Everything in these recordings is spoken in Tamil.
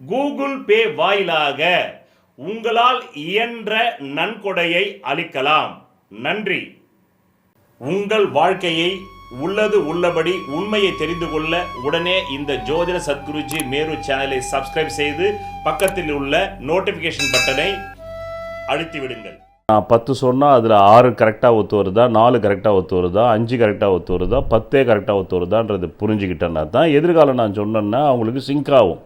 கூகுள் பே வாயிலாக உங்களால் இயன்ற நன்கொடையை அளிக்கலாம். நன்றி. உங்கள் வாழ்க்கையை உள்ளது உள்ளபடி உண்மையை தெரிந்து கொள்ள உடனே இந்த ஜோதிட சத்குருஜி மேரு சேனலை சப்ஸ்கிரைப் செய்து பக்கத்தில் உள்ள நோட்டிஃபிகேஷன் பட்டனை அழுத்தி விடுங்கள் நான் பத்து சொன்னால் அதில் ஆறு கரெக்டாக ஒத்து வருதா நாலு கரெக்டாக ஒத்து வருதா அஞ்சு கரெக்டாக ஒத்து வருதா பத்தே கரெக்டாக ஒத்து வருதான்றது புரிஞ்சுக்கிட்டேன்னா தான் எதிர்காலம் நான் சொன்னேன்னா அவங்களுக்கு சிங்க் ஆகும்.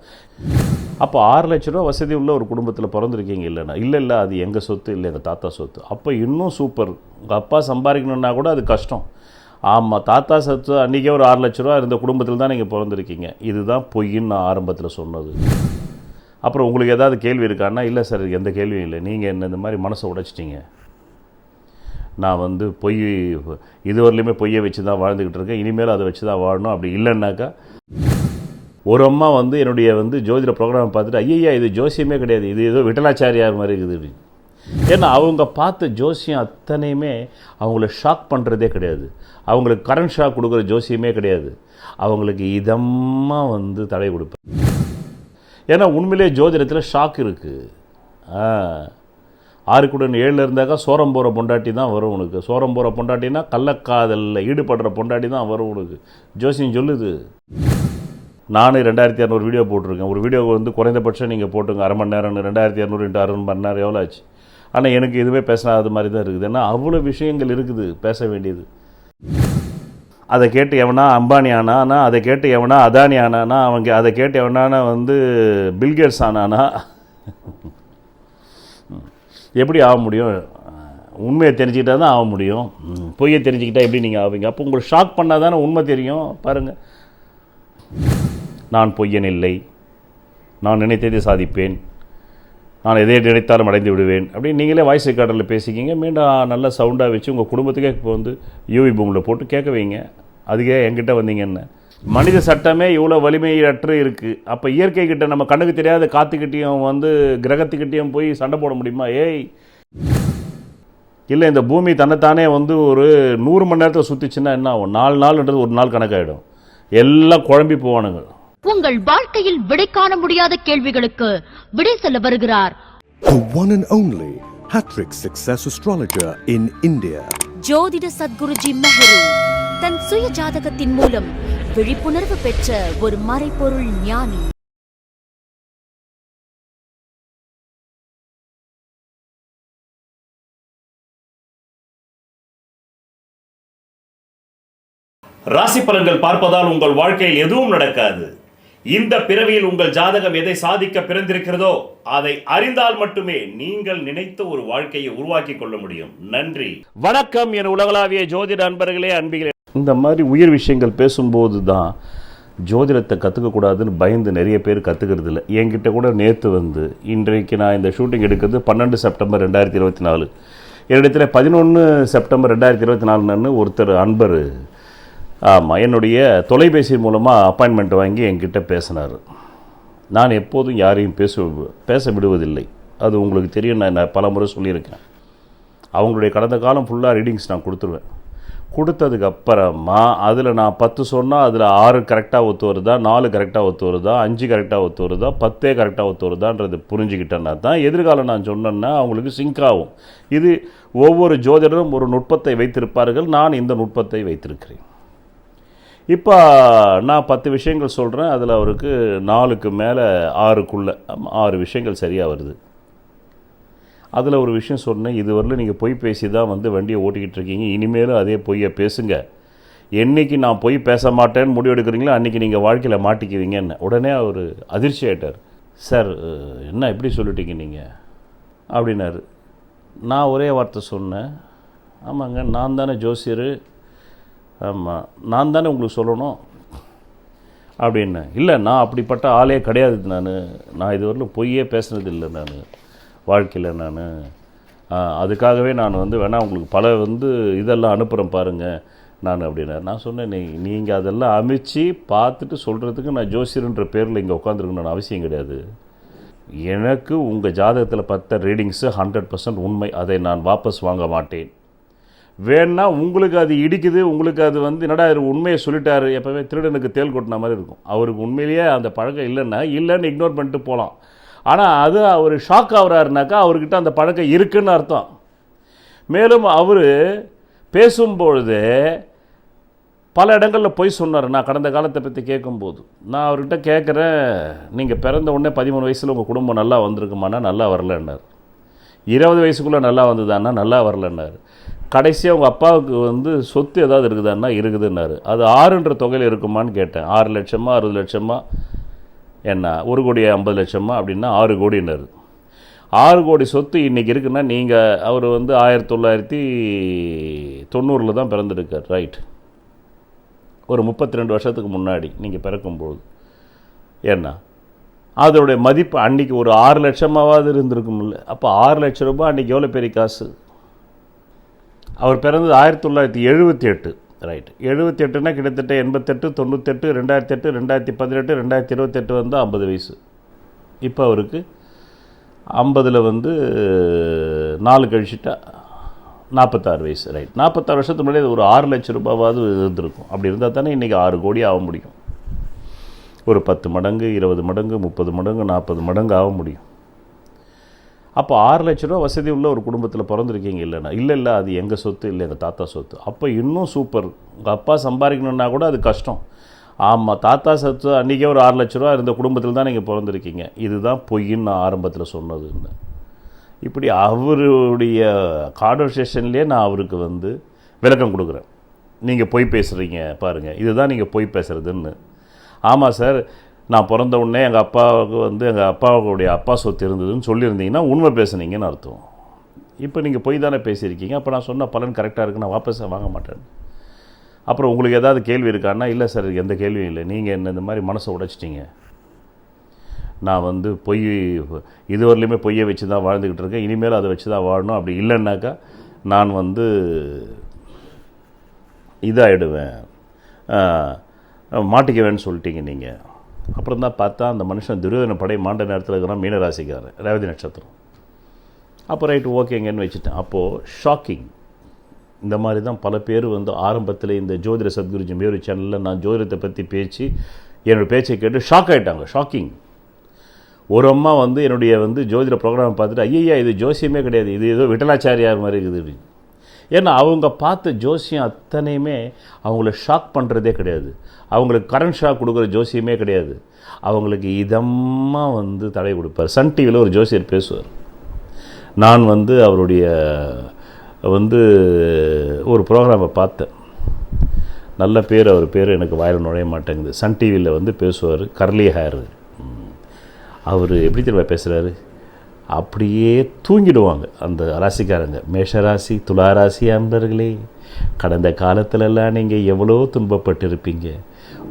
அப்போ ஆறு லட்ச ரூபா வசதி உள்ள ஒரு குடும்பத்தில் பிறந்திருக்கீங்க இல்லைண்ணா இல்லை இல்லை அது எங்கள் சொத்து? இல்லை எங்கள் தாத்தா சொத்து. அப்போ இன்னும் சூப்பர் உங்கள் அப்பா சம்பாதிக்கணுன்னா கூட அது கஷ்டம். ஆமாம் தாத்தா சொத்து அன்றைக்கே ஒரு ஆறு லட்ச ரூபா இருந்த குடும்பத்தில் தான் நீங்கள் பிறந்திருக்கீங்க. இதுதான் பொய்ன்னு நான் ஆரம்பத்தில் சொன்னது. அப்புறம் உங்களுக்கு ஏதாவது கேள்வி இருக்கான்னா இல்லை சார் எந்த கேள்வியும் இல்லை. நீங்கள் என்ன இந்த மாதிரி மனசை உடைச்சிட்டிங்க. நான் வந்து பொய் இதுவரையிலுமே பொய்யை வச்சு தான் வாழ்ந்துக்கிட்டு இருக்கேன். இனிமேல் அதை வச்சு தான் வாழணும். அப்படி இல்லைன்னாக்கா ஒரு அம்மா வந்து என்னுடைய வந்து ஜோதிட ப்ரோக்ராம் பார்த்துட்டு ஐயா இது ஜோசியமே கிடையாது. இது ஏதோ விட்டலாச்சாரியார் மாதிரி இருக்குது அப்படின்னு. ஏன்னா அவங்க பார்த்த ஜோசியம் அத்தனையுமே அவங்கள ஷாக் பண்ணுறதே கிடையாது. அவங்களுக்கு கரண்ட் ஷாக் கொடுக்குற ஜோசியமே கிடையாது. அவங்களுக்கு இதமாக வந்து தடை கொடுப்பேன் ஏன்னா உண்மையிலே ஜோதிடத்தில் ஷாக் இருக்குது ஆறுக்குடன் ஏழில் இருந்தாக்கா சோரம் போகிற பொண்டாட்டி தான் வரும் உனக்கு. சோரம் போகிற பொண்டாட்டினா கள்ளக்காதலில் ஈடுபடுற பொண்டாட்டி தான் வரும் உனக்கு. ஜோசியம் சொல்லுது. நானும் ரெண்டாயிரத்தி இரநூறு வீடியோ போட்டிருக்கேன். ஒரு வீடியோ வந்து குறைந்தபட்சம் நீங்கள் போட்டுங்க. அரை மணி நேரம் ரெண்டாயிரத்தி இரநூறு இன்ட்டு அரை மணி நேரம் எவ்வளோ ஆச்சு? ஆனால் எனக்கு எதுவுமே பேசினாத மாதிரி தான் இருக்குது. ஏன்னா அவ்வளோ விஷயங்கள் இருக்குது பேச வேண்டியது. அதை கேட்டு எவனா அம்பானி ஆனானா அதை கேட்டு எவனா அதானி ஆனானா அவங்க அதை கேட்டு எவனானா வந்து பில்கேட்ஸ் ஆனானா எப்படி ஆக முடியும்? உண்மையை தெரிஞ்சுக்கிட்டா தான் ஆக முடியும். பொய்யை தெரிஞ்சுக்கிட்டா எப்படி நீங்கள் ஆவீங்க? அப்போ உங்களுக்கு ஷாக் பண்ணால் தானே உண்மை தெரியும்? பாருங்கள் நான் பொய்யன் இல்லை நான் நினைத்ததை சாதிப்பேன். நான் எதை நினைத்தாலும் அடைந்து விடுவேன். அப்படின்னு நீங்களே வாய்ஸ் ரெக்கார்டரில் பேசிக்கிங்க. மீண்டும் நல்ல சவுண்டாக வச்சு உங்கள் குடும்பத்துக்கே இப்போ வந்து யூவி பூமில் போட்டு கேட்க வைங்க. அதுக்கே என்கிட்ட வந்தீங்கன்னு. மனித சட்டமே இவ்வளோ வலிமையற்று இருக்குது அப்போ இயற்கைக்கிட்ட நம்ம கண்ணுக்கு தெரியாத காற்றுக்கிட்டேயும் வந்து கிரகத்துக்கிட்டேயும் போய் சண்டை போட முடியுமா? ஏய்! இல்லை இந்த பூமி தன்னைத்தானே வந்து ஒரு நூறு மணி நேரத்தில் சுற்றிச்சுன்னா என்ன ஆகும்? நாலு நாள்ன்றது ஒரு நாள் கணக்காகிடும் எல்லாம் குழம்பி போவானுங்க. உங்கள் வாழ்க்கையில் விடை காண முடியாத கேள்விகளுக்கு விடை சொல்ல வருகிறார். The one and only Hattrick Success Astrologer in India. ஜோதிட சத்குருஜி மெஹரு தன் சுய ஜாதகத்தின் மூலம் விழிப்புணர்வு பெற்ற ஒரு மறைபொருள் ஞானி. ராசி பலன்கள் பார்ப்பதால் உங்கள் வாழ்க்கையில் எதுவும் நடக்காது. இந்த பிறவியில் உங்கள் ஜாதகம் எதை சாதிக்க பிறந்திருக்கிறதோ அதை அறிந்தால் மட்டுமே நீங்கள் நினைத்த ஒரு வாழ்க்கையை உருவாக்கி கொள்ள முடியும். நன்றி. வணக்கம். என் உலகளாவிய ஜோதிட அன்பர்களே அன்பிகளே. இந்த மாதிரி உயிர் விஷயங்கள் பேசும்போது தான் ஜோதிடத்தை கற்றுக்கக்கூடாதுன்னு பயந்து நிறைய பேர் கற்றுக்கிறது இல்லை. என்கிட்ட கூட நேற்று வந்து இன்றைக்கு நான் இந்த ஷூட்டிங் எடுக்கிறது பன்னெண்டு செப்டம்பர் ரெண்டாயிரத்தி இருபத்தி நாலு. என்னிடத்தில் பதினொன்று செப்டம்பர் ரெண்டாயிரத்தி இருபத்தி நாலுன்னு ஒருத்தர் அன்பர் ஆமாம் என்னுடைய தொலைபேசி மூலமாக அப்பாயின்மெண்ட் வாங்கி என்கிட்ட பேசினார். நான் எப்போதும் யாரையும் பேச பேச விடுவதில்லை. அது உங்களுக்கு தெரியும் நான் நான் பல முறை சொல்லியிருக்கேன் அவங்களுடைய கடந்த காலம் ஃபுல்லாக ரீடிங்ஸ் நான் கொடுத்துருவேன். கொடுத்ததுக்கு அப்புறமா அதில் நான் பத்து சொன்னால் அதில் ஆறு கரெக்டாக ஒத்து வருதா நாலு கரெக்டாக ஒத்து வருதா அஞ்சு கரெக்டாக ஒத்து வருதா பத்தே கரெக்டாக ஒத்து வருதான்றது புரிஞ்சுக்கிட்டேன்னா தான் எதிர்காலம் நான் சொன்னேன்னா அவங்களுக்கு சிங்க் ஆகும். இது ஒவ்வொரு ஜோதிடரும் ஒரு நுட்பத்தை வைத்திருப்பார்கள் நான் இந்த நுட்பத்தை வைத்திருக்கிறேன். இப்போ நான் பத்து விஷயங்கள் சொல்கிறேன் அதில் அவருக்கு நாலுக்கு மேலே ஆறுக்குள்ளே ஆறு விஷயங்கள் சரியாக வருது. அதில் ஒரு விஷயம் சொன்னேன். இதுவரையிலும் நீங்கள் பொய் பேசி தான் வந்து வண்டியை ஓட்டிக்கிட்டு இருக்கீங்க. இனிமேலும் அதே பொய்யை பேசுங்க. என்னைக்கு நான் பொய் பேச மாட்டேன்னு முடிவு எடுக்கிறீங்களோ அன்றைக்கி நீங்கள் வாழ்க்கையில் மாட்டிக்குவீங்கன்னு. உடனே அவர் அதிர்ச்சி ஆகிட்டார் சார் என்ன இப்படி சொல்லிட்டீங்க நீங்கள் அப்படின்னாரு. நான் ஒரே வார்த்தை சொன்னேன். ஆமாங்க நான் தானே ஜோசியர். ஆமாம் நான் தானே உங்களுக்கு சொல்லணும்? அப்படின்னு. இல்லை நான் அப்படிப்பட்ட ஆளே கிடையாது நான். நான் இதுவரையிலும் பொய்யே பேசுனது இல்லை நான் வாழ்க்கையில் நான். அதுக்காகவே நான் வந்து வேணால் உங்களுக்கு பல வந்து இதெல்லாம் அனுப்புகிறேன் பாருங்கள் நான் அப்படின்னு. நான் சொன்னேன் நீ நீங்கள் அதெல்லாம் அமைச்சு பார்த்துட்டு சொல்கிறதுக்கு நான் ஜோசியர்ன்ற பேரில் இங்கே உட்காந்துருக்கணும்னு அவசியம் கிடையாது. எனக்கு உங்கள் ஜாதகத்தில் பார்த்த ரீடிங்ஸு ஹண்ட்ரட் பர்சன்ட் உண்மை. அதை நான் வாபஸ் வாங்க மாட்டேன். வேணா உங்களுக்கு அது இடிக்குது உங்களுக்கு அது வந்து என்னடா இவர் உண்மையை சொல்லிட்டாரு எப்போவுமே திருடனுக்கு தேல் கொட்டின மாதிரி இருக்கும். அவருக்கு உண்மையிலேயே அந்த பழக்கம் இல்லைன்னா இல்லைன்னு இக்னோர் பண்ணிட்டு போகலாம் ஆனால் அது அவர் ஷாக் ஆகுறாருனாக்கா அவர்கிட்ட அந்த பழக்கம் இருக்குன்னு அர்த்தம். மேலும் அவர் பேசும்பொழுது பல இடங்களில் பொய் சொன்னார். நான் கடந்த காலத்தை பற்றி கேட்கும்போது. நான் அவர்கிட்ட கேட்குறேன் நீங்கள் பிறந்த உடனே பதிமூணு வயசில் உங்கள் குடும்பம் நல்லா வந்திருக்குமானா நல்லா வரலன்னார். இருபது வயசுக்குள்ளே நல்லா வந்ததான்னா நல்லா வரலன்னாரு. கடைசியாக உங்கள் அப்பாவுக்கு வந்து சொத்து ஏதாவது இருக்குதான்னா இருக்குதுன்னாரு. அது ஆறுன்ற தொகையில் இருக்குமான்னு கேட்டேன். ஆறு லட்சமா அறுபது லட்சமா? என்ன ஒரு கோடி ஐம்பது லட்சமா அப்படின்னா ஆறு கோடின்னாரு. ஆறு கோடி சொத்து இன்றைக்கி இருக்குன்னா நீங்கள் அவர் வந்து ஆயிரத்தி தொள்ளாயிரத்தி தொண்ணூறில் தான் பிறந்திருக்கார். ரைட் ஒரு முப்பத்தி ரெண்டு வருஷத்துக்கு முன்னாடி நீங்கள் பிறக்கும்போது. ஏன்னா அதோடைய மதிப்பு அன்றைக்கி ஒரு ஆறு லட்சமாவது இருந்திருக்கும்ல அப்போ ஆறு லட்ச ரூபாய் அன்றைக்கி எவ்வளோ பெரிய காசு? அவர் பிறந்தது ஆயிரத்தி தொள்ளாயிரத்தி எழுபத்தி எட்டு. ரைட் எழுபத்தி எட்டுனா கிட்டத்தட்ட எண்பத்தெட்டு தொண்ணூத்தெட்டு ரெண்டாயிரத்தி எட்டு ரெண்டாயிரத்தி பதினெட்டு ரெண்டாயிரத்தி இருபத்தெட்டு வந்து ஐம்பது வயசு. இப்போ அவருக்கு ஐம்பதில் வந்து நாலு கழிச்சிட்டா நாற்பத்தாறு வயசு. ரைட் நாற்பத்தாறு வருஷத்துக்கு முன்னாடி ஒரு ஆறு லட்ச ரூபாவாவது இருந்திருக்கும். அப்படி இருந்தால் தானே இன்றைக்கி ஆறு கோடி ஆக முடியும். ஒரு பத்து மடங்கு இருபது மடங்கு முப்பது மடங்கு நாற்பது மடங்கு ஆக முடியும். அப்போ ஆறு லட்ச ரூபா வசதி உள்ள ஒரு குடும்பத்தில் பிறந்திருக்கீங்க இல்லைன்னா இல்லை இல்லை அது எங்கள் சொத்து? இல்லை எங்கள் தாத்தா சொத்து. அப்போ இன்னும் சூப்பர். உங்கள் அப்பா சம்பாதிக்கணுன்னா கூட அது கஷ்டம். ஆமாம் தாத்தா சொத்து அன்றைக்கே ஒரு ஆறு லட்ச ரூபா இருந்த குடும்பத்தில் தான் நீங்கள் பிறந்திருக்கீங்க. இதுதான் பொய்ன்னு நான் ஆரம்பத்தில் சொன்னதுன்னு. இப்படி அவருடைய கான்வர்சேஷன்லேயே நான் அவருக்கு வந்து விளக்கம் கொடுக்குறேன். நீங்கள் பொய் பேசுகிறீங்க பாருங்கள் இதுதான் நீங்கள் பொய் பேசுகிறதுன்னு ஆமாம் சார் நான் பிறந்த உடனே எங்கள் அப்பாவுக்கு வந்து எங்கள் அப்பாவுடைய அப்பா சொத்து இருந்ததுன்னு சொல்லியிருந்தீங்கன்னா உண்மை பேசுனீங்கன்னு அர்த்தம். இப்போ நீங்கள் பொய் தானே பேசியிருக்கீங்க. அப்போ நான் சொன்ன பலன் கரெக்டாக இருக்குது நான் வாபஸ் வாங்க மாட்டேன். அப்புறம் உங்களுக்கு ஏதாவது கேள்வி இருக்கான்னா இல்லை சார் எந்த கேள்வியும் இல்லை. நீங்கள் என்ன இந்த மாதிரி மனசை உடைச்சிட்டிங்க. நான் வந்து பொய் இதுவரையிலுமே பொய்யை வச்சு தான் வாழ்ந்துக்கிட்டு இருக்கேன். இனிமேல் அதை வச்சு தான் வாழணும். அப்படி இல்லைன்னாக்கா நான் வந்து இதாகிடுவேன் மாட்டிக்குவேன்னு சொல்லிட்டீங்க நீங்கள் அப்புறம் தான் பார்த்தா அந்த மனுஷன் துரியோதன படை மாண்ட நேரத்தில் இருக்கிறான் மீனராசிக்காரன் ரேவதி நட்சத்திரம். அப்போ ரைட் ஓகேங்கன்னு வச்சுட்டேன். அப்போது ஷாக்கிங். இந்த மாதிரி தான் பல பேர் வந்து ஆரம்பத்தில் இந்த ஜோதிட சத்குருஜி மேரு சேனலில் நான் ஜோதிடத்தை பற்றி பேச்சு என்னோடய பேச்சை கேட்டு ஷாக் ஆகிட்டாங்க ஷாக்கிங் ஒரு அம்மா வந்து என்னுடைய வந்து ஜோதிட ப்ரோக்ராம் பார்த்துட்டு ஐயா இது ஜோசியமே கிடையாது இது ஏதோ விட்டலாச்சாரியார் மாதிரி இருக்குது. ஏன்னா அவங்க பார்த்த ஜோசியம் அத்தனையுமே அவங்கள ஷாக் பண்ணுறதே கிடையாது. அவங்களுக்கு கரண்ட் ஷாக் கொடுக்குற ஜோசியமே கிடையாது. அவங்களுக்கு இதமாக வந்து தடை கொடுப்பார். சன் டிவியில் ஒரு ஜோசியர் பேசுவார். நான் வந்து அவருடைய வந்து ஒரு ப்ரோக்ராமை பார்த்தேன். நல்ல பேர் அவர் பேர் எனக்கு வாயில் நுழைய மாட்டேங்குது. சன் டிவியில் வந்து பேசுவார் கர்லி ஹேர் அவர் எப்படி தெரியுமா பேசுகிறாரு அப்படியே தூங்கிடுவாங்க அந்த ராசிக்காரங்க. மேஷராசி துளாராசி அன்பர்களே கடந்த காலத்திலெல்லாம் நீங்கள் எவ்வளோ துன்பப்பட்டிருப்பீங்க.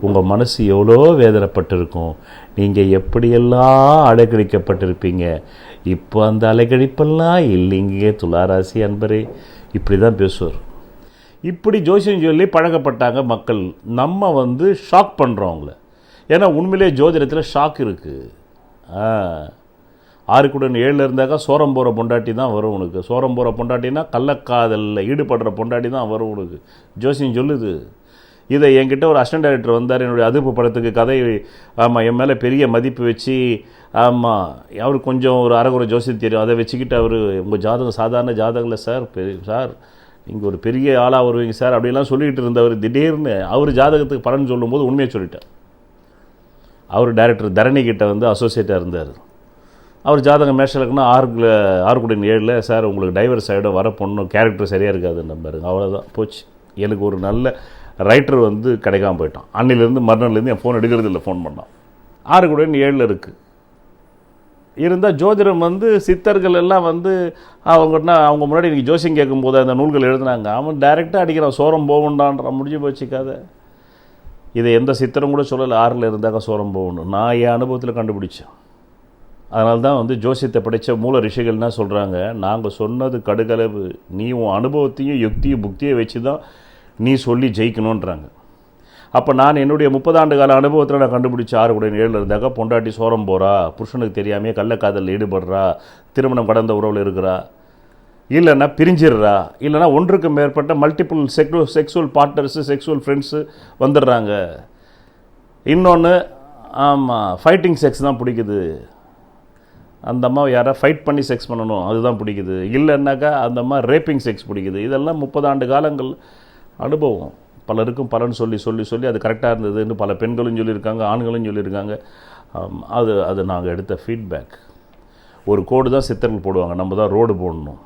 உங்கள் மனசு எவ்வளோ வேதனைப்பட்டிருக்கும். நீங்கள் எப்படியெல்லாம் அலைக்கழிக்கப்பட்டிருப்பீங்க இப்போ அந்த அலைக்கழிப்பெல்லாம் இல்லைங்க துளாராசி அன்பரே. இப்படி தான் பேசுவார். இப்படி ஜோசியம் சொல்லி பழகப்பட்டாங்க மக்கள். நம்ம வந்து ஷாக் பண்ணுறோம் அவங்கள. ஏன்னா உண்மையிலே ஜோதிடத்தில் ஷாக் இருக்குது ஆ. ஆறுக்குடன் ஏழில் இருந்தாக்கா சோரம் போகிற பொண்டாட்டி தான் வரும் உனக்கு. சோரம் போகிற பொண்டாட்டினா கள்ளக்காதலில் ஈடுபடுற பொண்டாட்டி தான் வரும் உனக்கு. ஜோசியம் சொல்லுது. இதை என்கிட்ட ஒரு அசிஸ்டன்ட் டைரக்டர் வந்தார் என்னுடைய அதிர்ப்பு படத்துக்கு கதை ஆமாம் என் மேலே பெரிய மதிப்பு வச்சு ஆமாம் அவர் கொஞ்சம் ஒரு அரைகுறை ஜோசியம் தெரியும். அதை வச்சுக்கிட்டு அவர் உங்கள் ஜாதகம் சாதாரண ஜாதகம் இல்லை சார் பெரிய சார் நீங்கள் ஒரு பெரிய ஆளாக வருவீங்க சார் அப்படிலாம் சொல்லிக்கிட்டு இருந்தவர் திடீர்னு அவர் ஜாதகத்துக்கு பலன் சொல்லும்போது உண்மையை சொல்லிட்டார். அவர் டைரக்டர் தரணி கிட்ட வந்து அசோசியேட்டாக இருந்தார். அவர் ஜாதகம் மேஷம் இருக்குன்னா ஆறுக்குள்ள ஆறுக்குடின் ஏழில் சார் உங்களுக்கு டைவர்ஸ் ஆகிடும் வர பொண்ணு கேரக்டர் சரியாக இருக்காதுன்னு பாருங்க அவ்வளோதான் போச்சு. எனக்கு ஒரு நல்ல ரைட்டர் வந்து கிடைக்காம போயிட்டான். அன்னிலேருந்து மறுநாள்லேருந்து என் ஃபோன் எடுக்கிறது இல்லை ஃபோன் பண்ணான். ஆறுக்குடின் ஏழில் இருக்குது இருந்தால் ஜோதிடம் வந்து சித்தர்கள் எல்லாம் வந்து அவங்கன்னா அவங்க முன்னாடி இன்றைக்கி ஜோசியம் கேட்கும்போது அந்த நூல்கள் எழுதுனாங்க. அவன் டைரெக்டாக அடிக்கிறான். சோரம் போகண்டான்ற முடிஞ்சு போச்சுக்காத இதை எந்த சித்தரும் கூட சொல்லலை. ஆறில் இருந்தாக்கா சோரம் போகணும் நான் என் அனுபவத்தில் கண்டுபிடிச்சேன். அதனால தான் வந்து ஜோசியத்தை படித்த மூல ரிஷிகள்னா சொல்கிறாங்க நாங்கள் சொன்னது கடுகளவு. நீ உன் அனுபவத்தையும் யுக்தியும் புக்தியை வச்சு தான் நீ சொல்லி ஜெயிக்கணுன்றாங்க அப்போ நான் என்னுடைய முப்பதாண்டு கால அனுபவத்தில் நான் கண்டுபிடிச்ச ஆறு கூட ஏழில் இருந்தாக்கா பொண்டாட்டி சோரம் போகிறா புருஷனுக்கு தெரியாமையே கள்ளக்காதலில் ஈடுபடுறா திருமணம் கடந்த உறவில் இருக்கிறா இல்லைன்னா பிரிஞ்சிடுறா இல்லைன்னா ஒன்றுக்கு மேற்பட்ட மல்டிபிள் செக்டு செக்ஸுவல் பார்ட்னர்ஸு செக்ஸுவல் ஃப்ரெண்ட்ஸு வந்துடுறாங்க. இன்னொன்று ஆமாம் ஃபைட்டிங் செக்ஸ் தான் பிடிக்குது. அந்த அம்மா யாராவது ஃபைட் பண்ணி செக்ஸ் பண்ணணும் அதுதான் பிடிக்குது. இல்லைன்னாக்கா அந்த அம்மா ரேப்பிங் செக்ஸ் பிடிக்குது. இதெல்லாம் முப்பது ஆண்டு காலங்கள் அனுபவம். பலருக்கும் பலன் சொல்லி சொல்லி சொல்லி அது கரெக்டாக இருந்ததுன்னு பல பெண்களும் சொல்லியிருக்காங்க ஆண்களும் சொல்லியிருக்காங்க. அது அது நாங்கள் எடுத்த ஃபீட்பேக் ஒரு கோடு தான் சித்தர்கள் போடுவாங்க நம்ம தான் ரோடு போடணும்.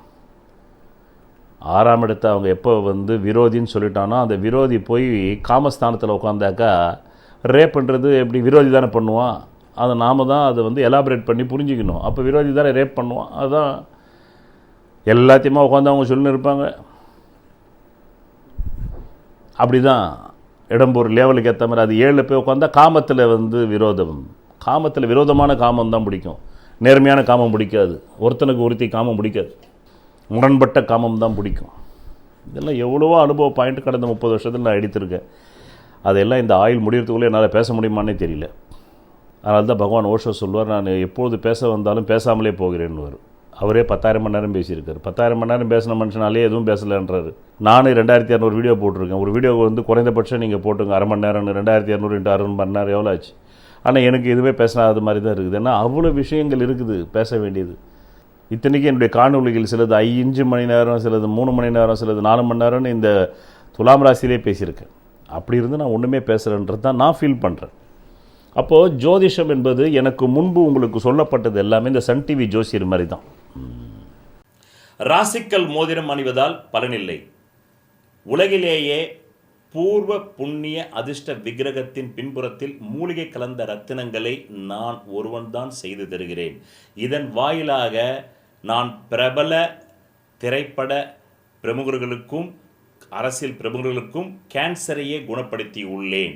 ஆறாம் இடத்த அவங்க எப்போ வந்து விரோதின்னு சொல்லிட்டானோ அந்த விரோதி போய் காமஸ்தானத்தில் உட்காந்தாக்கா ரேப்ன்றது எப்படி விரோதி தானே பண்ணுவான்? அதை நாம் தான் அதை வந்து எலாபரேட் பண்ணி புரிஞ்சுக்கணும். அப்போ விரோதி தானே ரேப் பண்ணுவான். அதுதான் எல்லாத்தையுமா உட்காந்து அவங்க சொல்லின்னு இருப்பாங்க அப்படி தான் இடம்பூர் லெவலுக்கு ஏற்ற மாதிரி அது ஏழு போய் உட்காந்தா காமத்தில் வந்து விரோதம். காமத்தில் விரோதமான காமம் தான் பிடிக்கும். நேர்மையான காமம் பிடிக்காது. ஒருத்தனுக்கு ஒருத்தி காமம் பிடிக்காது. முரண்பட்ட காமம் தான் பிடிக்கும். இதெல்லாம் எவ்வளவோ அனுபவ பாயிண்ட் கடந்த முப்பது வருஷத்தில் நான் எடுத்திருக்கேன். அதெல்லாம் இந்த ஆயுள் முடியறதுக்குள்ளே என்னால் பேச முடியுமானே தெரியல. அதனால தான் பகவான் ஓஷோ சொல்வார் நான் எப்பொழுது பேச வந்தாலும் பேசாமலே போகிறேன்னு அவரே பத்தாயிரம் மணி நேரம் பேசியிருக்காரு. பத்தாயிரம் மணி நேரம் பேசின மனுஷனாலே எதுவும் பேசலைன்றாரு. நானும் ரெண்டாயிரத்தி இரநூறு வீடியோ போட்டிருக்கேன். ஒரு வீடியோ வந்து குறைந்தபட்சம் நீங்கள் போட்டுங்க. அரை மணி நேரம் ரெண்டாயிரத்தி இரநூறு இன்ட்டு அரை மணி நேரம் எவ்வளோ ஆச்சு? ஆனால் எனக்கு எதுவுமே பேசினாத மாதிரி தான் இருக்குது. ஏன்னா அவ்வளோ விஷயங்கள் இருக்குது பேச வேண்டியது. இத்தனைக்கும் என்னுடைய காணொலிகள் சிலது ஐந்து மணி நேரம் சிலது மூணு மணி நேரம் சிலது நாலு மணி நேரம்னு இந்த துலாம் ராசியிலே பேசியிருக்கேன். அப்படி இருந்து நான் ஒன்றுமே பேசுகிறேன்றது தான் நான் ஃபீல் பண்ணுறேன் அப்போது ஜோதிஷம் என்பது எனக்கு முன்பு உங்களுக்கு சொல்லப்பட்டது எல்லாமே இந்த சன் டிவி ஜோசியர் மாதிரி தான் ராசிக்கல் மோதிரம் அணிவதால் பலனில்லை. உலகிலேயே பூர்வ புண்ணிய அதிர்ஷ்ட விக்கிரகத்தின் பின்புறத்தில் மூலிகை கலந்த ரத்தினங்களை நான் ஒருவன்தான் செய்து தருகிறேன். இதன் வாயிலாக நான் பிரபல திரைப்பட பிரமுகர்களுக்கும் அரசியல் பிரமுகர்களுக்கும் கேன்சரையே குணப்படுத்தி உள்ளேன்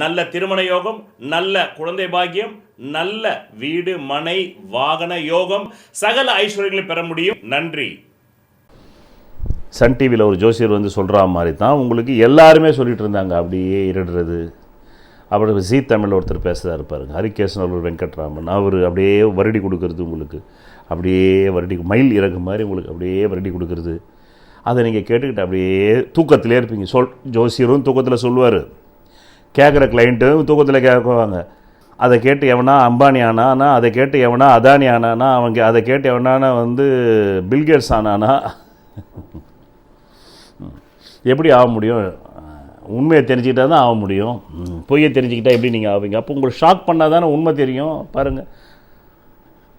நல்ல திருமண யோகம் நல்ல குழந்தை பாக்கியம் நல்ல வீடு மனை வாகன யோகம். சகல ஐஸ்வர்யங்களை பெற முடியும். நன்றி. சன் டிவியில் ஒரு ஜோசியர் வந்து சொல்கிற மாதிரி தான் உங்களுக்கு எல்லாருமே சொல்லிட்டு இருந்தாங்க. அப்படியே இருடுறது. அப்புறம் ஜி தமிழ் ஒருத்தர் பேசுகிறா இருப்பாருங்க ஹரிகேசனல்லூர் வெங்கட்ராமன். அவர் அப்படியே வருடி கொடுக்கறது உங்களுக்கு. அப்படியே வருடி மயில் இறகு மாதிரி உங்களுக்கு அப்படியே வருடி கொடுக்கறது. அதை நீங்கள் கேட்டுக்கிட்டு அப்படியே தூக்கத்திலே இருப்பீங்க. சொல் ஜோசியரும் தூக்கத்தில் சொல்லுவார். கேட்குற கிளைண்ட்டும் தூக்கத்தில் கேட்குவாங்க அதை கேட்டு எவனா அம்பானி ஆனானா அதை கேட்டு எவனா அதானி ஆனானா அவங்க அதை கேட்டு எவனானா வந்து பில்கேட்ஸ் ஆனானா. எப்படி ஆக முடியும்? உண்மையை தெரிஞ்சுக்கிட்டா தான் ஆக முடியும். பொய்யை தெரிஞ்சுக்கிட்டா எப்படி நீங்கள் ஆவீங்க? அப்போ உங்களுக்கு ஷாக் பண்ணால் தானே உண்மை தெரியும்? பாருங்கள்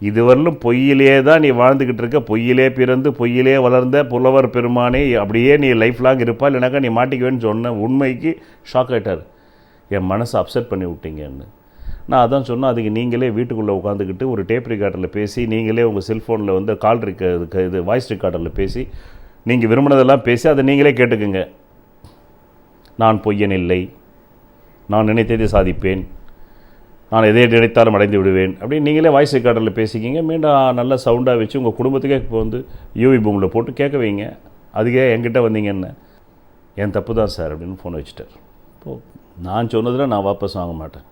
இதுவரையிலும் பொய்யிலே தான் நீ வாழ்ந்துக்கிட்டு இருக்க. பொய்யிலே பிறந்து பொய்யிலே வளர்ந்த புலவர் பெருமானே அப்படியே நீ லைஃப் லாங் இருப்பா. இல்லைனாக்கா நீ மாட்டிக்குவேன்னு சொன்ன உண்மைக்கு ஷாக் ஆகிட்டார் என் மனசை அப்செட் பண்ணி விட்டீங்கன்னு. நான் அதான் சொன்னேன் அதுக்கு நீங்களே வீட்டுக்குள்ளே உட்காந்துக்கிட்டு ஒரு டேப் ரெக்கார்டரில் பேசி நீங்களே உங்கள் செல்ஃபோனில் வந்து கால் ரெக்க இது வாய்ஸ் ரெக்கார்டரில் பேசி நீங்கள் விரும்பினதெல்லாம் பேசி அதை நீங்களே கேட்டுக்குங்க. நான் பொய்யன் இல்லை. நான் நினைத்ததை சாதிப்பேன். நான் எதை நினைத்தாலும் அடைந்து விடுவேன். அப்படின்னு நீங்களே வாய்ஸ் ரெக்கார்டரில் பேசிக்கிங்க. மீண்டும் நல்ல சவுண்டாக வச்சு உங்கள் குடும்பத்துக்கே இப்போ வந்து யூவி பூமில் போட்டு கேட்க வைங்க. அதுக்கே என்கிட்ட வந்தீங்கன்னு. என் தப்பு தான் சார் அப்படின்னு ஃபோன் வச்சுட்டார். இப்போது நான் சொன்னதில் நான் வாபஸ் வாங்க மாட்டேன்.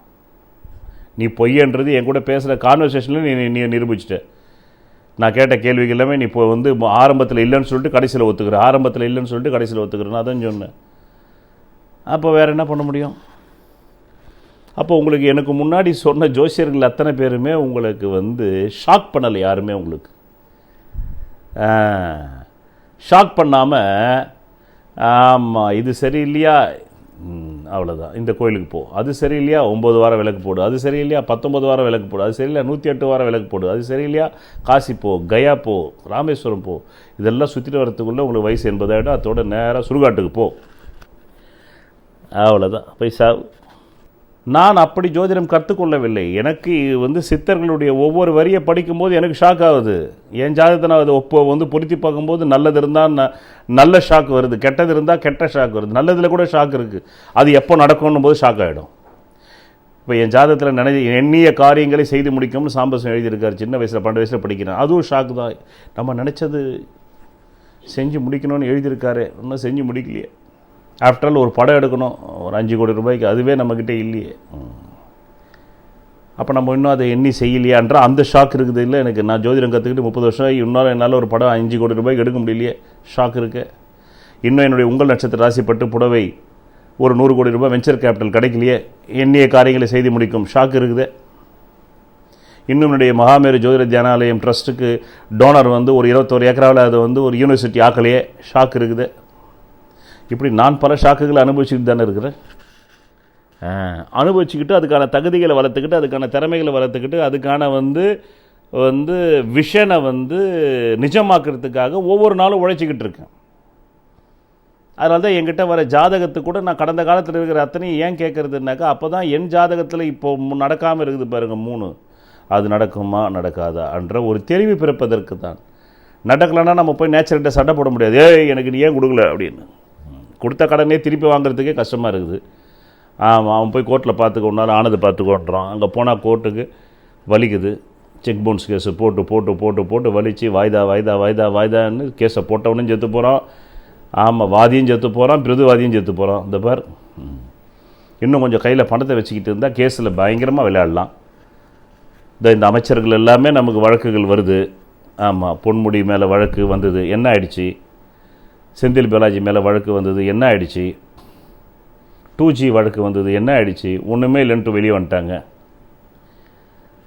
நீ பொய்யன்றது என் கூட பேசுகிற கான்வர்சேஷனில் நீ நீ நிரூபிச்சிட்ட. நான் கேட்ட கேள்விக்கு எல்லாமே நீ இப்போ வந்து ஆரம்பத்தில் இல்லைன்னு சொல்லிட்டு கடைசியில் ஒத்துக்கிற. ஆரம்பத்தில் இல்லைன்னு சொல்லிட்டு கடைசியில் ஒத்துக்கிறேன் அதான் சொன்னேன் அப்போ வேறு என்ன பண்ண முடியும்? அப்போ உங்களுக்கு எனக்கு முன்னாடி சொன்ன ஜோசியர்கள் அத்தனை பேருமே உங்களுக்கு வந்து ஷாக் பண்ணலை யாருமே உங்களுக்கு. ஷாக் பண்ணாமல் ஆமாம் இது சரி இல்லையா அவ்வளோதான் இந்த கோயிலுக்கு போ. அது சரியில்லையா? ஒம்பது வாரம் விளக்கு போடு. அது சரியில்லையா? பத்தொம்பது வாரம் விளக்கு போடு. அது சரியில்லையா? நூற்றி எட்டு வாரம் விளக்கு போடு. அது சரியில்லையா? காசி போ. கயா போ. ராமேஸ்வரம் போ. இதெல்லாம் சுற்றிட்டு வரத்துக்குள்ளே உங்களுக்கு வயசு எண்பதாயிடும் அதோட நேராக சுடுகாட்டுக்கு போ. அவ்வளோதான் போய் சாவு. நான் அப்படி ஜோதிடம் கற்றுக்கொள்ளவில்லை. எனக்கு வந்து சித்தர்களுடைய ஒவ்வொரு வரியை படிக்கும்போது எனக்கு ஷாக் ஆகுது. என் ஜாதகத்தை நான் அதை ஒப்போ வந்து பொருத்தி பார்க்கும்போது நல்லது இருந்தால் ந நல்ல ஷாக் வருது. கெட்டது இருந்தால் கெட்ட ஷாக் வருது. நல்லதில் கூட ஷாக் இருக்குது அது எப்போ நடக்கணும் போது ஷாக் ஆகிடும் இப்போ என் ஜாதகத்தில் நினை எண்ணிய காரியங்களை செய்து முடிக்கும்னு சாம்பசம் எழுதியிருக்காரு. சின்ன வயசில் பன்னெண்டு வயசில் படிக்கிறேன். அதுவும் ஷாக் தான். நம்ம நினச்சது செஞ்சு முடிக்கணும்னு எழுதியிருக்காரு. இன்னும் செஞ்சு முடிக்கலையே. ஆஃப்டர்ஆல் ஒரு படம் எடுக்கணும். ஒரு அஞ்சு கோடி ரூபாய்க்கு அதுவே நம்மக்கிட்ட இல்லையே. அப்போ நம்ம இன்னும் அதை எண்ணி செய்யலையான்ற அந்த ஷாக் இருக்குது. இல்லை எனக்கு நான் ஜோதிடம் கற்றுக்கிட்டு முப்பது வருஷம் ஆகி இன்னும் என்னால் ஒரு படம் அஞ்சு கோடி ரூபாய்க்கு எடுக்க முடியலையே. ஷாக் இருக்கு. இன்னும் என்னுடைய உங்கள் நட்சத்திர ராசிப்பட்டு புடவை ஒரு நூறு கோடி ரூபாய் வெஞ்சர் கேபிட்டல் கிடைக்கலையே. எண்ணிய காரியங்களை செய்து முடிக்கும். ஷாக் இருக்குது. இன்னும் என்னுடைய மகாமேரு ஜோதிட தியானாலயம் ட்ரஸ்ட்டுக்கு டோனர் வந்து ஒரு இருபத்தோரு ஏக்கராவில் அது வந்து ஒரு யூனிவர்சிட்டி ஆக்கலையே. ஷாக் இருக்குது. இப்படி நான் பல ஷாக்குகளை அனுபவிச்சுட்டு தானே இருக்கிறேன். அனுபவிச்சுக்கிட்டு அதுக்கான தகுதிகளை வளர்த்துக்கிட்டு அதுக்கான திறமைகளை வளர்த்துக்கிட்டு அதுக்கான வந்து வந்து விஷனை வந்து நிஜமாக்குறதுக்காக ஒவ்வொரு நாளும் உழைச்சிக்கிட்டு இருக்கேன். அதனால தான் என்கிட்ட வர ஜாதகத்து கூட நான் கடந்த காலத்தில் இருக்கிற அத்தனையும் ஏன் கேட்குறதுனாக்கா அப்போ தான் என் ஜாதகத்தில் இப்போ நடக்காமல் இருக்குது பாருங்கள் மூணு. அது நடக்குமா நடக்காதா என்ற ஒரு தெளிவு பிறப்பதற்கு தான் நடக்கலைன்னா நம்ம போய் நேச்சர்கிட்ட சண்டை போட முடியாது. ஏய் எனக்கு நீ ஏன் கொடுக்கல அப்படின்னு. கொடுத்த கடனே திருப்பி வாங்குறதுக்கே கஷ்டமாக இருக்குது. ஆமாம் அவன் போய் கோர்ட்டில் பார்த்துக்க ஆனது பார்த்துக்கோன்றான். அங்கே போனால் கோர்ட்டுக்கு வலிக்குது. செக் பவுன்ஸ் கேஸு போட்டு போட்டு போட்டு போட்டு வலிச்சு வாய்தா வாய்தா வாய்தா வாய்தான்னு கேஸை போட்டவனும் செத்து போகிறான் ஆமாம் வாதியும் செத்து போகிறான் பிரதுவாதியும் செத்து போகிறான் இந்த பார் இன்னும் கொஞ்சம் கையில் பணத்தை வச்சுக்கிட்டு இருந்தால் கேஸில் பயங்கரமாக விளையாடலாம். இந்த இந்த அமைச்சர்கள் எல்லாமே நமக்கு வழக்குகள் வருது. ஆமாம் பொன்முடி மேலே வழக்கு வந்தது. என்ன ஆயிடுச்சு? செந்தில் பாலாஜி மேலே வழக்கு வந்தது என்ன ஆயிடுச்சு? டூ ஜி வழக்கு வந்தது என்ன ஆயிடுச்சு? ஒன்றுமே இல்லைன்ட்டு வெளியே வந்துட்டாங்க.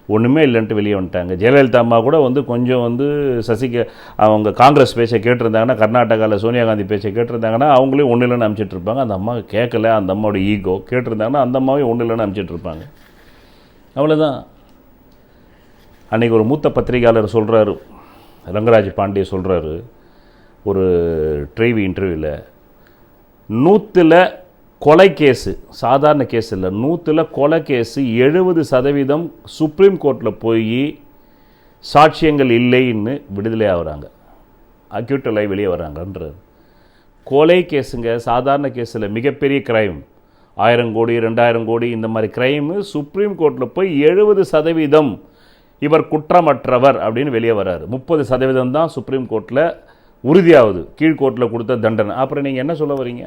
ஒன்றுமே இல்லைன்ட்டு வெளியே வந்துட்டாங்க. ஜெயலலிதா அம்மா கூட வந்து கொஞ்சம் வந்து சசிக அவங்க காங்கிரஸ் பேச்சை கேட்டிருந்தாங்கன்னா கர்நாடகாவில் சோனியா காந்தி பேச்சை கேட்டிருந்தாங்கன்னா அவங்களையும் ஒன்றும் இல்லைன்னு அனுப்பிச்சிட்ருப்பாங்க அந்த அம்மா கேட்கல. அந்த அம்மாவோட ஈகோ கேட்டிருந்தாங்கன்னா அந்த அம்மாவையும் ஒன்றும் இல்லைன்னு அனுப்பிச்சிட்டு இருப்பாங்க. அவ்வளோதான் அன்றைக்கி ஒரு மூத்த பத்திரிகையாளர் சொல்கிறாரு ரங்கராஜ் பாண்டே சொல்கிறாரு ஒரு டிரைவி இன்டர்வியூவில் நூற்றில் கொலை கேஸு சாதாரண கேஸ் இல்லை நூற்றில் கொலை கேஸு எழுபது சதவீதம் சுப்ரீம் கோர்ட்டில் போய் சாட்சியங்கள் இல்லைன்னு விடுதலை ஆகுறாங்க. அக்யூட்டலாகி வெளியே வராங்கன்றது கொலை கேஸுங்க சாதாரண கேஸில் மிகப்பெரிய கிரைம் ஆயிரம் கோடி ரெண்டாயிரம் கோடி இந்த மாதிரி கிரைமு சுப்ரீம் கோர்ட்டில் போய் எழுபது சதவீதம் இவர் குற்றமற்றவர் அப்படின்னு வெளியே வராரு முப்பது சதவீதம் தான் சுப்ரீம் கோர்ட்டில் உறுதியாகுது கீழ்கோர்ட்டில் கொடுத்த தண்டனை. அப்புறம் நீங்கள் என்ன சொல்ல வரீங்க?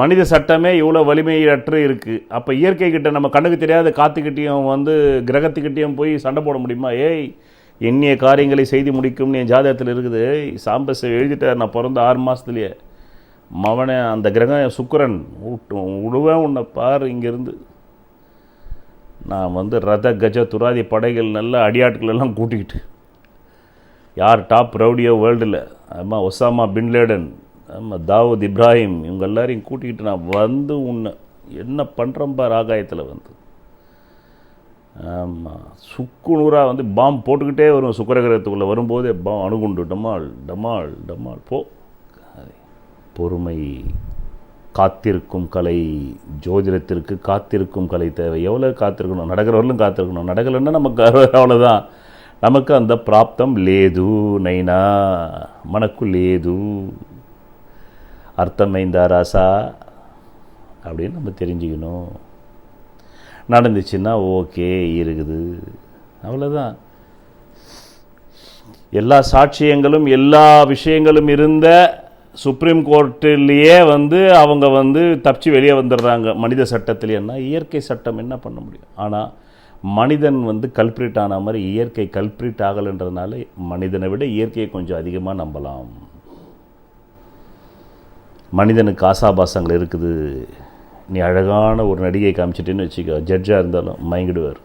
மனித சட்டமே இவ்வளோ வலிமையற்று இருக்குது அப்போ இயற்கை கிட்ட நம்ம கண்ணுக்கு தெரியாத காத்துக்கிட்டேயும் வந்து கிரகத்துக்கிட்டேயும் போய் சண்டை போட முடியுமா? ஏய் எண்ணிய காரியங்களை செய்து முடிக்கும்னு என் ஜாதகத்தில் இருக்குது. சாம்பஸ் எழுதிட்டார் நான் பிறந்த ஆறு மாதத்துலேயே மவனை அந்த கிரகம் சுக்கரன். விடுவேன் உன்னை பார் இங்கேருந்து. நான் வந்து ரத கஜ துராதி படைகள் நல்ல அடியாட்கள் எல்லாம் கூட்டிக்கிட்டு. யார் டாப் ரவுடியோ வேர்ல்டில்? ஆமாம் ஒசாமா பின்லேடன் ஆமாம் தாவூத் இப்ராஹிம் இவங்க எல்லாரையும் கூட்டிக்கிட்டு நான் வந்து உன்னை என்ன பண்ணுறோம் பார் ஆகாயத்தில் வந்து. ஆமாம் சுக்குநூறாக வந்து பாம் போட்டுக்கிட்டே வரும் சுக்கரகிரகத்துக்குள்ளே. வரும்போதே பாம் அணுகுண்டு டமால் டமால் டமால் போ. பொறுமை காத்திருக்கும் கலை ஜோதிடத்திற்கு காத்திருக்கும் கலை தேவை. எவ்வளோ காத்திருக்கணும்? நடக்கிறவர்களும் காத்திருக்கணும். நடக்கலைன்னா நமக்கு அவ்வளோதான் நமக்கு அந்த ప్రాప్తం లేదు నైనా మనకు లేదు అర్థమైందా రాసా அப்படின்னு நம்ம தெரிஞ்சுக்கணும் நடந்துச்சுன்னா ஓகே இருக்குது அவ்வளோதான் எல்லா சாட்சியங்களும் எல்லா விஷயங்களும் இருந்த சுப்ரீம் கோர்ட்டிலேயே வந்து அவங்க வந்து தப்பிச்சு வெளியே வந்துடுறாங்க மனித சட்டத்திலேன்னா இயற்கை சட்டம் என்ன பண்ண முடியும் ஆனால் மனிதன் வந்து கல்பிரிட் ஆன மாதிரி இயற்கை கல்பிரிட் ஆகலைன்றதுனால மனிதனை விட இயற்கையை கொஞ்சம் அதிகமாக நம்பலாம். மனிதனுக்கு ஆசாபாசங்கள் இருக்குது. நீ அழகான ஒரு நடிகை காமிச்சிட்டேன்னு வச்சுக்கோ ஜட்ஜாக இருந்தாலும் மயங்கிடுவார்.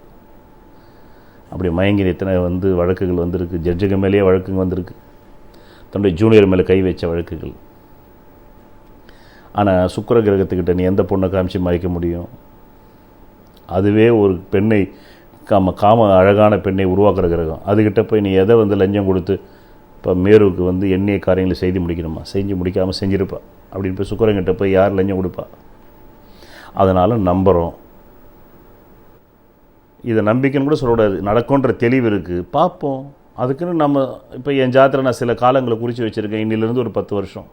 அப்படி மயங்கி எத்தனை வந்து வழக்குகள் வந்திருக்கு. ஜட்ஜுக்கு மேலேயே வழக்குங்க வந்திருக்கு. தன்னுடைய ஜூனியர் மேலே கை வச்ச வழக்குகள். ஆனால் சுக்கிர கிரகத்துக்கிட்ட நீ எந்த பொண்ணை காமிச்சு மயக்க முடியும்? அதுவே ஒரு பெண்ணை காம காம அழகான பெண்ணை உருவாக்குற கிரகம். அதுக்கிட்ட போய் நீ எதை வந்து லஞ்சம் கொடுத்து இப்போ மேருவுக்கு வந்து எண்ணெய் காரியங்களை செய்து முடிக்கணுமா? செஞ்சு முடிக்காமல் செஞ்சுருப்பா. அப்படின்னு போய் சுக்கரங்கிட்ட போய் யார் லஞ்சம் கொடுப்பா? அதனால் நம்புகிறோம் இதை நம்பிக்கைன்னு கூட சொல்லக்கூடாது. நடக்கும்ன்ற தெளிவு இருக்குது பார்ப்போம். அதுக்குன்னு நம்ம இப்போ என் ஜாத்திரை நான் சில காலங்களை குறித்து வச்சுருக்கேன். இன்னிலேருந்து ஒரு பத்து வருஷம்.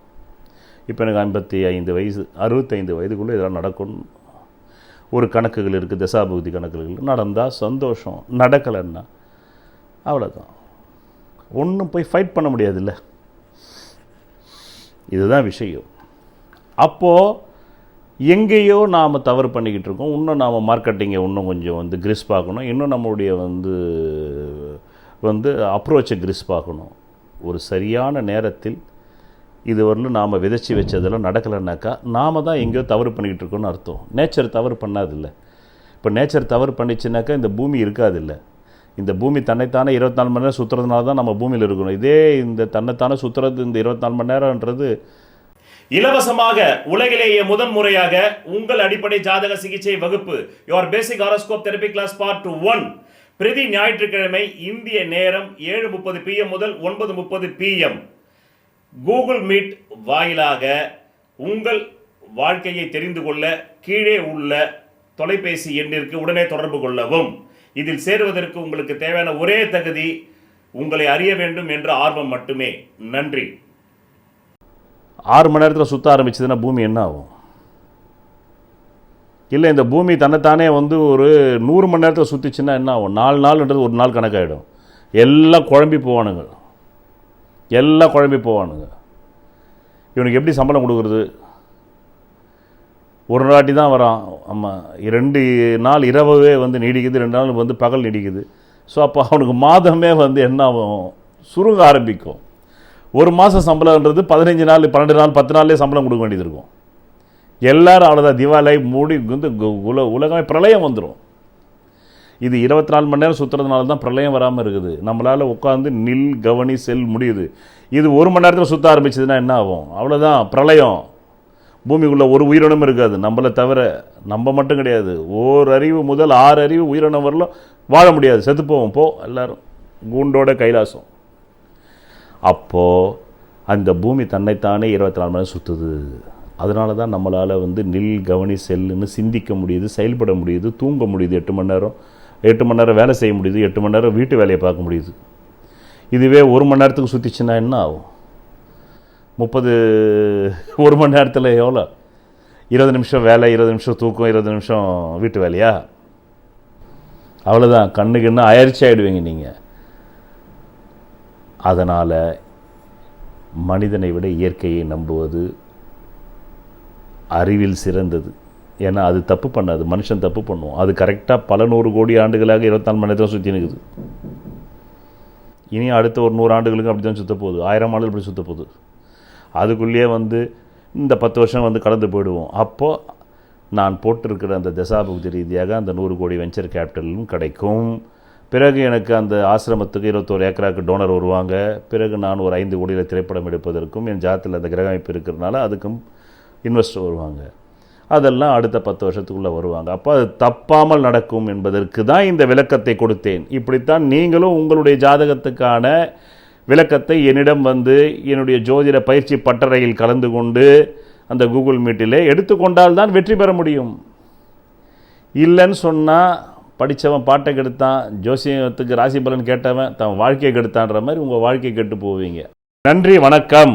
இப்போ எனக்கு ஐம்பத்தி ஐந்து வயசு அறுபத்தைந்து வயதுக்குள்ளே இதெல்லாம் நடக்கும் ஒரு கணக்குகள் இருக்குது தசாபகுதி கணக்குகள். நடந்தால் சந்தோஷம். நடக்கலைன்னா அவ்வளோதான் ஒன்றும் போய் ஃபைட் பண்ண முடியாதுல்ல. இதுதான் விஷயம். அப்போது எங்கேயோ நாம் தவறு பண்ணிக்கிட்டு இருக்கோம். இன்னும் நாம் மார்க்கெட்டிங்கை இன்னும் கொஞ்சம் வந்து கிரிஸ் பார்க்கணும் இன்னும் நம்மளுடைய வந்து வந்து அப்ரோச்சை கிரிஸ் பார்க்கணும் ஒரு சரியான நேரத்தில் இதுவரையிலும் நாம் விதைச்சி வச்சதெல்லாம் நடக்கலைன்னாக்கா நாம் தான் எங்கேயோ தவறு பண்ணிக்கிட்டு இருக்கோம்னு அர்த்தம். நேச்சர் தவறு பண்ணாதில்ல. இப்போ நேச்சர் தவறு பண்ணிச்சுனாக்கா இந்த பூமி இருக்காதில்லை. இந்த பூமி தன்னைத்தானே இருபத்தி நாலு மணி நேரம் சுற்றுறதுனால தான் நம்ம பூமியில் இருக்கணும். இதே இந்த தன்னைத்தானே சுற்றுறது இந்த இருபத்தி நாலு மணி நேரம்ன்றது இலவசமாக உலகிலேயே முதன் முறையாக உங்கள் அடிப்படை ஜாதக சிகிச்சை வகுப்பு your basic horoscope therapy class part one பிரதி ஞாயிற்றுக்கிழமை இந்திய நேரம் ஏழு முப்பது பிஎம் முதல் ஒன்பது முப்பது பிஎம் கூகுள் மீட் வாயிலாக உங்கள் வாழ்க்கையை தெரிந்து கொள்ள கீழே உள்ள தொலைபேசி எண்ணிற்கு உடனே தொடர்பு கொள்ளவும். இதில் சேருவதற்கு உங்களுக்கு தேவையான ஒரே தகுதி உங்களை அறிய வேண்டும் என்ற ஆர்வம் மட்டுமே. நன்றி. ஆறு மணி நேரத்தில் சுற்ற ஆரம்பிச்சதுன்னா பூமி என்ன ஆகும்? இல்லை இந்த பூமி தன்னைத்தானே வந்து ஒரு நூறு மணி நேரத்தில் சுற்றிச்சுன்னா என்ன ஆகும்? நாலு நாள்ன்றது ஒரு நாள் கணக்காகிடும் எல்லாம் குழம்பி போவானுங்க. எல்லாம் குழம்பி போவானுங்க. இவனுக்கு எப்படி சம்பளம் கொடுக்குறது? ஒரு நாட்டி தான் வரான். ஆமாம் ரெண்டு நாள் இரவே வந்து நீடிக்குது ரெண்டு நாள் வந்து பகல் நீடிக்குது. ஸோ அப்போ அவனுக்கு மாதமே வந்து என்ன ஆகும்? சுருங்க ஆரம்பிக்கும். ஒரு மாதம் சம்பளம்ன்றது பதினஞ்சு நாள் பன்னெண்டு நாள் பத்து நாள்லேயே சம்பளம் கொடுக்க வேண்டியது இருக்கும். எல்லோரும் அவ்வளோதான் திவாலை மூடி வந்து உல உலகமே பிரளயம் வந்துடும் இது இருபத்தி நாலு மணி நேரம் சுற்றுறதுனால தான் பிரளயம் வராமல் இருக்குது. நம்மளால் உட்காந்து நில் கவனி செல் முடியுது. இது ஒரு மணி நேரத்தில் சுற்ற ஆரம்பிச்சதுன்னா என்ன ஆகும்? அவ்வளோதான் பிரளயம். பூமிக்குள்ளே ஒரு உயிரினம் இருக்காது. நம்மளை தவிர நம்ம மட்டும் கிடையாது. ஓர் அறிவு முதல் ஆறு அறிவு உயிரினம் வரலும் வாழ முடியாது. செத்து போவோம். போ எல்லாரும். கூண்டோட கைலாசம். அப்போது அந்த பூமி தன்னைத்தானே இருபத்தி நாலு மணி நேரம் சுற்றுது அதனால தான் நம்மளால் வந்து நில் கவனி செல்லுன்னு சிந்திக்க முடியுது செயல்பட முடியுது தூங்க முடியுது எட்டு மணி நேரம். எட்டு மணி நேரம் வேலை செய்ய முடியுது எட்டு மணி நேரம் வீட்டு வேலையை பார்க்க முடியுது. இதுவே ஒரு மணி நேரத்துக்கு சுற்றிச்சுன்னா என்ன ஆகும்? முப்பது ஒரு மணி நேரத்தில் எவ்வளோ? இருபது நிமிஷம் வேலை இருபது நிமிஷம் தூக்கம் இருபது நிமிஷம் வீட்டு வேலையா? அவ்வளோதான் கண்ணுக்கு என்ன அயற்சி ஆகிடுவீங்க நீங்கள் அதனால் மனிதனை விட இயற்கையை நம்புவது அறிவில் சிறந்தது. ஏன்னா அது தப்பு பண்ணாது. மனுஷன் தப்பு பண்ணுவோம் அது கரெக்டாக பல நூறு கோடி ஆண்டுகளாக இருபத்தாலு மணி நேரத்தில் சுற்றி நிற்குது இனி அடுத்த ஒரு நூறு ஆண்டுகளுக்கு அப்படி தான் சுத்த போகுது. ஆயிரம் ஆண்டுகள் இப்படி சுத்தப்போகுது அதுக்குள்ளேயே வந்து இந்த பத்து வருஷம் வந்து கடந்து போயிடுவோம். அப்போது நான் போட்டிருக்கிற அந்த தசாபுக்தி ரீதியாக அந்த நூறு கோடி வெஞ்சர் கேபிட்டலும் கிடைக்கும். பிறகு எனக்கு அந்த ஆசிரமத்துக்கு இருபத்தோரு ஏக்கராக்கு டோனர் வருவாங்க. பிறகு நான் ஒரு ஐந்து கோடியில் திரைப்படம் எடுப்பதற்கும் என் ஜாத்தில் அந்த கிரக அமைப்பு இருக்கிறதுனால அதுக்கும் இன்வெஸ்டர் வருவாங்க. அதெல்லாம் அடுத்த பத்து வருஷத்துக்குள்ளே வருவாங்க. அப்போ அது தப்பாமல் நடக்கும் என்பதற்கு தான் இந்த விளக்கத்தை கொடுத்தேன். இப்படித்தான் நீங்களும் உங்களுடைய ஜாதகத்துக்கான விளக்கத்தை என்னிடம் வந்து என்னுடைய ஜோதிட பயிற்சி பட்டறையில் கலந்து கொண்டு அந்த கூகுள் மீட்டிலே எடுத்துக்கொண்டால் தான் வெற்றி பெற முடியும். இல்லைன்னு சொன்னால் படித்தவன் பாட்டை கெடுத்தான் ஜோசியத்துக்கு ராசி பலன் கேட்டவன் தன் வாழ்க்கையை கெடுத்தான்ற மாதிரி உங்கள் வாழ்க்கையை கெட்டு போவீங்க. நன்றி வணக்கம்.